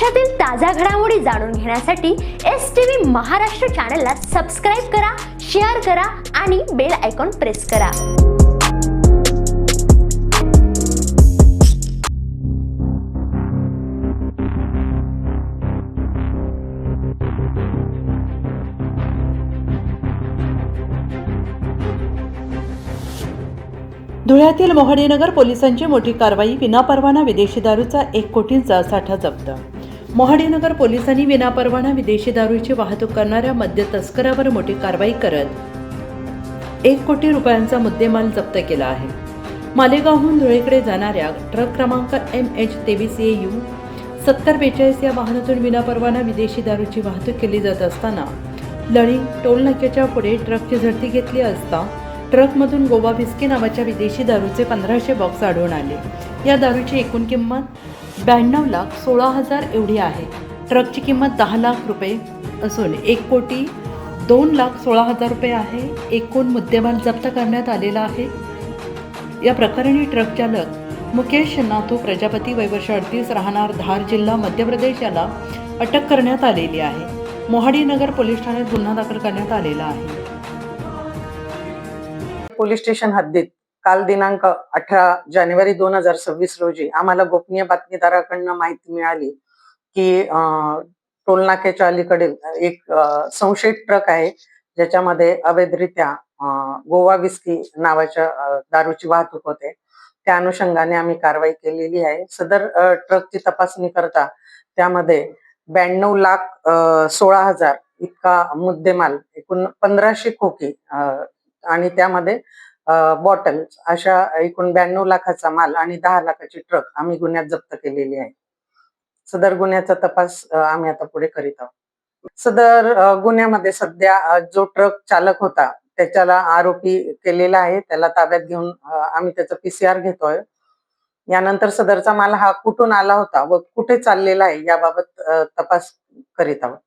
महाराष्ट्रातील ताज्या घडामोडी जाणून घेण्यासाठी एस टी व्ही महाराष्ट्र चॅनलला सबस्क्राईब करा शेअर करा आणि बेल आयकॉन प्रेस करा. धुळ्यातील मोहाडीनगर पोलिसांची मोठी कारवाई विनापरवाना विदेशी दारूचा एक कोटींचा साठा जप्त महाडीनगर पोलिसांनी विनापरवाना विदेशी दारूची वाहतूक करणाऱ्या मद्य तस्करावर मोठी कारवाई करत एक कोटी रुपयांचा मुद्देमाल जप्त केला आहे. मालेगावहून धुळेकडे जाणाऱ्या ट्रक क्रमांक एम एच तेवीस ए यू सत्तर बेचाळीस या वाहनातून विनापरवाना विदेशी दारूची वाहतूक केली जात असताना लळी टोल नाक्याच्या पुढे ट्रकची झडती घेतली असता ट्रकमधून गोवा विस्की नावाच्या विदेशी दारूचे पंधराशे बॉक्स आढळून आले. या दारूची एकूण किंमत ब्याण्णव लाख सोळा हजार एवढी आहे. ट्रकची किंमत दहा लाख रुपये असून एक कोटी दोन लाख सोळा हजार रुपये आहे. एकूण मुद्देमाल जप्त करण्यात आलेला आहे. या प्रकरणी ट्रक चालक मुकेश नाथू प्रजापती वैवर्ष अडतीस राहणार धार जिल्हा मध्य प्रदेश याला अटक करण्यात आलेली आहे. मोहाडी नगर पोलीस ठाण्यात गुन्हा दाखल करण्यात आलेला आहे. पोलीस स्टेशन हद्दीत काल दिनांक अठरा जानेवारी दोन हजार सव्वीस रोजी आम्हाला गोपनीय बातमीदाराकडनं माहिती मिळाली की टोलनाक्याच्या अलीकडील एक संशयित ट्रक आहे ज्याच्यामध्ये अवैधरित्या गोवा विस्की नावाच्या दारूची वाहतूक होते. त्या अनुषंगाने आम्ही कारवाई केलेली आहे. सदर ट्रकची तपासणी करता त्यामध्ये ब्याण्णव लाख सोळा हजार इतका मुद्देमाल एकूण पंधराशे खोकी आणि त्यामध्ये बॉटल अशा एकूण ब्याण्णव लाखाचा माल आणि दहा लाखाची ट्रक आम्ही गुन्ह्यात जप्त केलेली आहे. सदर गुन्ह्याचा तपास आम्ही आता पुढे करीत आहोत. सदर गुन्ह्यामध्ये सध्या जो ट्रक चालक होता त्याच्याला आरोपी केलेला आहे. त्याला ताब्यात घेऊन आम्ही त्याचा पीसीआर घेतोय. यानंतर सदरचा माल हा कुठून आला होता व कुठे चाललेला आहे याबाबत तपास करीत आहोत.